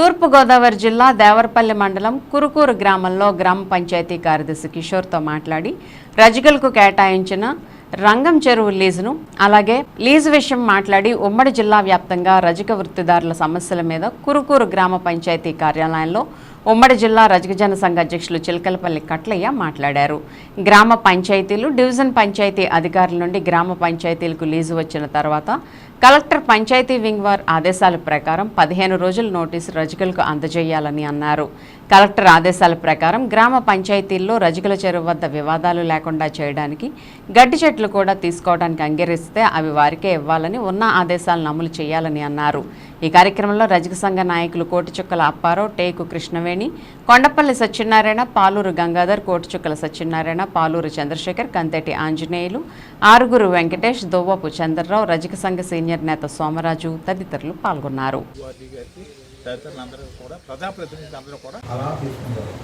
తూర్పుగోదావరి జిల్లా దేవరపల్లి మండలం కురుకూరు గ్రామంలో గ్రామ పంచాయతీ కార్యదర్శి కిషోర్తో మాట్లాడి రజగల్కు కేటాయించిన రంగం చెరువు లీజును అలాగే లీజు విషయం మాట్లాడి ఉమ్మడి జిల్లా వ్యాప్తంగా రజక వృత్తిదారుల సమస్యల మీద కురుకూరు గ్రామ పంచాయతీ కార్యాలయంలో ఉమ్మడి జిల్లా రజగజన సంఘ అధ్యక్షులు చిలకలపల్లి కట్లయ్య మాట్లాడారు. గ్రామ పంచాయతీలు డివిజన్ పంచాయతీ అధికారుల నుండి గ్రామ పంచాయతీలకు లీజు వచ్చిన తర్వాత కలెక్టర్ పంచాయతీ వింగ్ వార్ ఆదేశాల ప్రకారం పదిహేను రోజుల నోటీసు రజకులకు అందజేయాలని అన్నారు. కలెక్టర్ ఆదేశాల ప్రకారం గ్రామ పంచాయతీల్లో రజకుల చెరువు వద్ద వివాదాలు లేకుండా చేయడానికి గడ్డి చెట్లు కూడా తీసుకోవడానికి అంగీకరిస్తే అవి వారికే ఇవ్వాలని ఉన్న ఆదేశాలను అమలు చేయాలని అన్నారు. ఈ కార్యక్రమంలో రజక సంఘ నాయకులు కోటిచుక్కల అప్పారావు టేకు కృష్ణవేణి కొండపల్లి సత్యనారాయణ పాలూరు గంగాధర్ కోటిచుక్కల సత్యనారాయణ పాలూరు చంద్రశేఖర్ కంతేటి ఆంజనేయులు ఆరుగురు వెంకటేష్ దువ్వపు చంద్రరావు రజక సంఘ సీనియర్ నేత సోమరాజు తదితరులు పాల్గొన్నారు వారి గారికి తదితరులందరూ కూడా ప్రజాప్రతినిధులు అందరూ కూడా అలా తీసుకుంటారు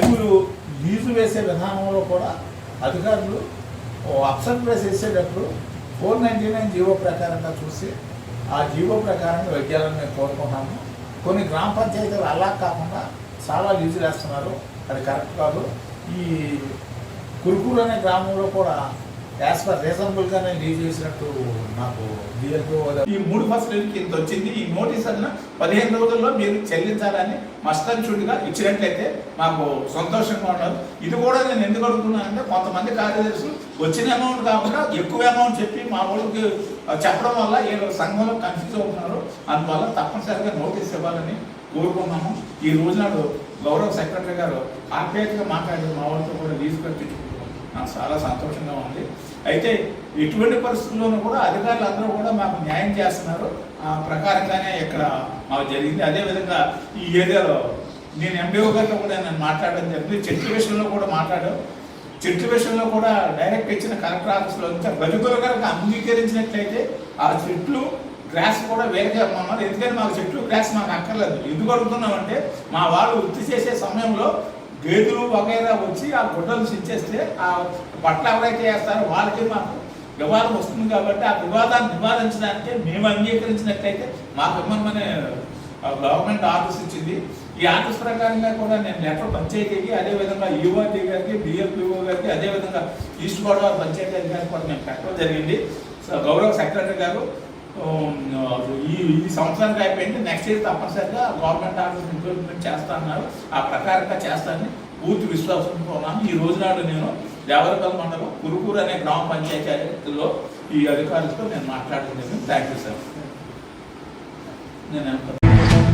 ఎరువులు లీజు వేసే విధానంలో కూడా అధికారులు అప్సర్ ప్రైస్ వేసేటప్పుడు ఫోర్ నైంటీ నైన్ జీవో ప్రకారంగా చూసి ఆ జీవో ప్రకారంగా వైద్యాలను మేము కోరుకున్నాము కొన్ని గ్రామ పంచాయతీలు అలా కాకుండా చాలా లీజులు వేస్తున్నారు. అది కరెక్ట్ కాదు. ఈ కురుకూరు అనే గ్రామంలో కూడా యాజ్ పర్ రీజనబుల్గానే లీజ్ చేసినట్టు నాకు డిఎల్పో ఈ మూడు ఫసలుకి ఇంత వచ్చింది. ఈ నోటీస్ అన్న పదిహేను రోజుల్లో మీరు చెల్లించాలని మస్టన్షుడ్గా ఇచ్చినట్లయితే మాకు సంతోషంగా ఉండదు. ఇది కూడా నేను ఎందుకు అడుగుతున్నానంటే కొంతమంది కార్యదర్శులు వచ్చిన అమౌంట్ కాకుండా ఎక్కువ అమౌంట్ చెప్పి మా వాళ్ళకి చెప్పడం వల్ల ఏ సంఘంలో కన్ఫ్యూజ్ అవుతున్నారు. అందువల్ల తప్పనిసరిగా నోటీస్ ఇవ్వాలని కోరుకున్నాము ఈ రోజు నాడు గౌరవ సెక్రటరీ గారు ఆప్యాయతగా మాట్లాడారు. మా వాళ్ళతో కూడా తీసుకొచ్చి నాకు చాలా సంతోషంగా ఉంది. అయితే ఎటువంటి పరిస్థితుల్లోనూ కూడా అధికారులు అందరూ కూడా మాకు న్యాయం చేస్తున్నారు. ఆ ప్రకారంగానే ఇక్కడ మాకు జరిగింది. అదేవిధంగా ఈ ఏరియాలో నేను ఎంబీఓ గారితో కూడా నేను మాట్లాడడం జరిగింది. చెట్ల విషయంలో కూడా మాట్లాడాం. చెట్ల విషయంలో కూడా డైరెక్ట్ ఇచ్చిన కలెక్టర్ ఆఫీస్లో నుంచి బతుకులు కనుక అంగీకరించినట్లయితే ఆ చెట్లు గ్రాస్ కూడా వేరే మమ్మల్ని ఎందుకంటే మాకు చెట్లు గ్రాస్ మాకు అక్కర్లేదు. ఎందుకు అడుగుతున్నామంటే మా వాళ్ళు వృత్తి చేసే సమయంలో గేదెలు వగైరా వచ్చి ఆ గుడ్డలు సించేస్తే ఆ బట్టలు ఎవరైతే వేస్తారో వాళ్ళకి మాకు వివాదం వస్తుంది కాబట్టి ఆ వివాదాన్ని నివారించడానికి మేము అంగీకరించినట్లయితే మాకు ఇవ్వమని గవర్నమెంట్ ఆర్డర్స్ ఇచ్చింది. ఈ ఆర్డర్స్ ప్రకారంగా కూడా నేను లెటర్ పంచాయతీకి అదేవిధంగా యువతి గారికి డిఎల్పిఓ గారికి అదేవిధంగా ఈస్ట్ గోదావరి పంచాయతీ అధికారికి కూడా మేము పెట్టడం జరిగింది. సో గౌరవ సెక్రటరీ గారు Um, uh, ఈ ఈ సంవత్సరానికి అయిపోయింది. నెక్స్ట్ ఇయర్ తప్పనిసరిగా గవర్నమెంట్ ఆర్డర్స్ ఇంప్లిమెంట్ చేస్తా అన్నారు ఆ ప్రకారంగా చేస్తానని పూర్తి విశ్వాసంతో ఉన్నాను. ఈ రోజు నాడు నేను దేవరపల్లి మండలం కురుకూరు అనే గ్రామ పంచాయతీలో ఈ అధికారులతో నేను మాట్లాడుతున్నాను. థ్యాంక్ యూ సార్ నేను ఎంత